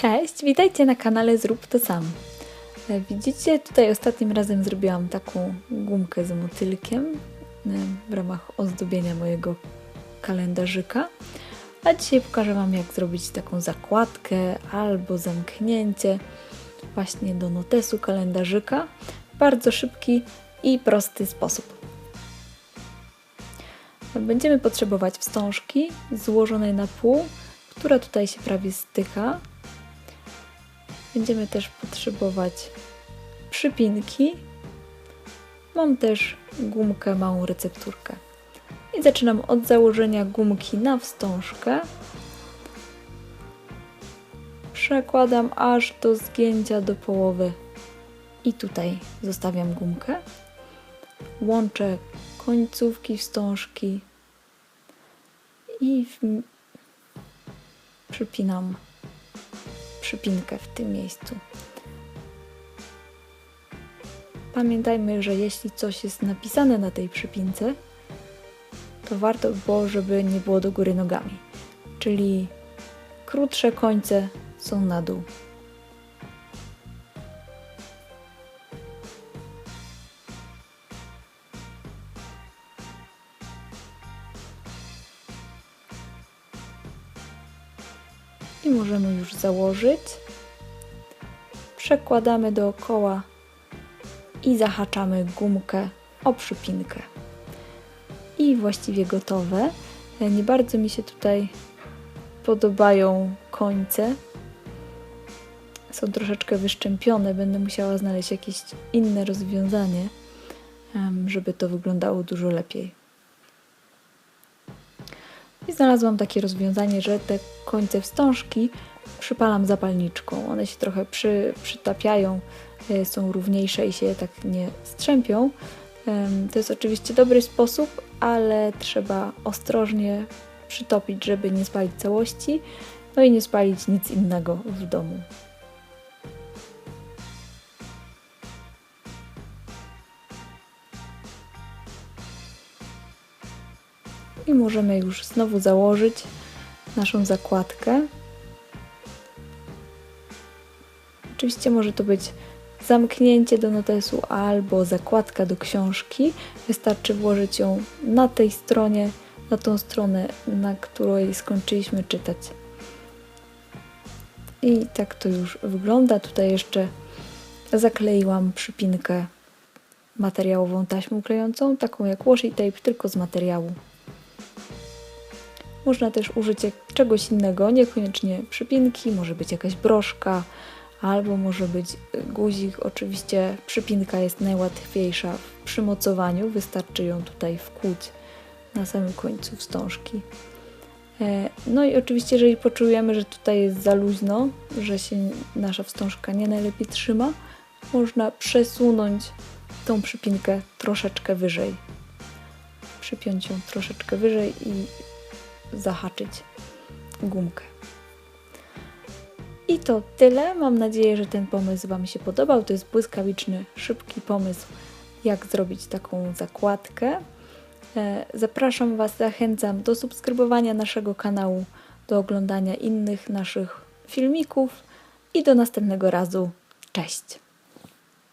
Cześć, witajcie na kanale Zrób to sam. E, Widzicie, tutaj ostatnim razem zrobiłam taką gumkę z motylkiem e, w ramach ozdobienia mojego kalendarzyka. A dzisiaj pokażę Wam, jak zrobić taką zakładkę albo zamknięcie właśnie do notesu kalendarzyka. w Bardzo szybki i prosty sposób. Będziemy potrzebować wstążki złożonej na pół, która tutaj się prawie styka. Będziemy też potrzebować przypinki. Mam też gumkę, małą recepturkę. I zaczynam od założenia gumki na wstążkę. Przekładam aż do zgięcia do połowy i tutaj zostawiam gumkę. Łączę końcówki wstążki i przypinam przypinkę w tym miejscu. Pamiętajmy, że jeśli coś jest napisane na tej przypince, to warto by było, żeby nie było do góry nogami. Czyli krótsze końce są na dół. I możemy już założyć. Przekładamy dookoła i zahaczamy gumkę o przypinkę. I właściwie gotowe. Nie bardzo mi się tutaj podobają końce. Są troszeczkę wyszczępione. Będę musiała znaleźć jakieś inne rozwiązanie, żeby to wyglądało dużo lepiej. I znalazłam takie rozwiązanie, że te końce wstążki przypalam zapalniczką. One się trochę przy, przytapiają, y, są równiejsze i się tak nie strzępią. To jest oczywiście dobry sposób, ale trzeba ostrożnie przytopić, żeby nie spalić całości, no i nie spalić nic innego w domu. I możemy już znowu założyć naszą zakładkę. Oczywiście może to być zamknięcie do notesu albo zakładka do książki. Wystarczy włożyć ją na tej stronie, na tą stronę, na której skończyliśmy czytać. I tak to już wygląda. Tutaj jeszcze zakleiłam przypinkę materiałową taśmą klejącą, taką jak washi tape, tylko z materiału. Można też użyć czegoś innego, niekoniecznie przypinki, może być jakaś broszka, albo może być guzik. Oczywiście przypinka jest najłatwiejsza w przymocowaniu, wystarczy ją tutaj wkłuć na samym końcu wstążki. E, no i oczywiście, jeżeli poczujemy, że tutaj jest za luźno, że się nasza wstążka nie najlepiej trzyma, można przesunąć tą przypinkę troszeczkę wyżej. Przypiąć ją troszeczkę wyżej i zahaczyć gumkę. I to tyle. Mam nadzieję, że ten pomysł Wam się podobał. To jest błyskawiczny, szybki pomysł, jak zrobić taką zakładkę. E, zapraszam Was, zachęcam do subskrybowania naszego kanału, do oglądania innych naszych filmików i do następnego razu. Cześć!